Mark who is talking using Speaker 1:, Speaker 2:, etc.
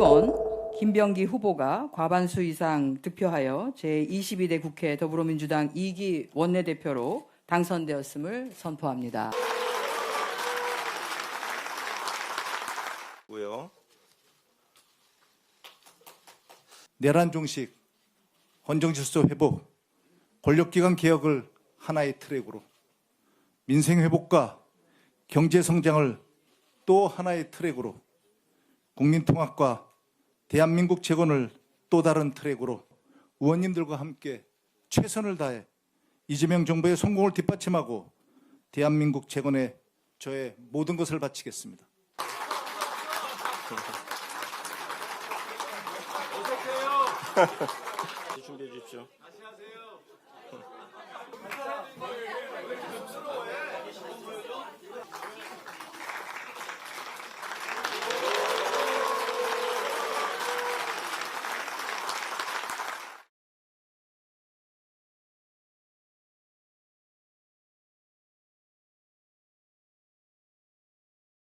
Speaker 1: 1번 김병기 후보가 과반수 이상 득표하여 제22대 국회 더불어민주당 2기 원내대표로 당선되었음을 선포합니다.
Speaker 2: 고요.
Speaker 3: 내란 종식, 헌정 질서 회복, 권력기관 개혁을 하나의 트랙으로 민생 회복과 경제 성장을 또 하나의 트랙으로 국민 통합과 대한민국 재건을 또 다른 트랙으로 의원님들과 함께 최선을 다해 이재명 정부의 성공을 뒷받침하고 대한민국 재건에 저의 모든 것을 바치겠습니다.
Speaker 2: 준비해 주십시오.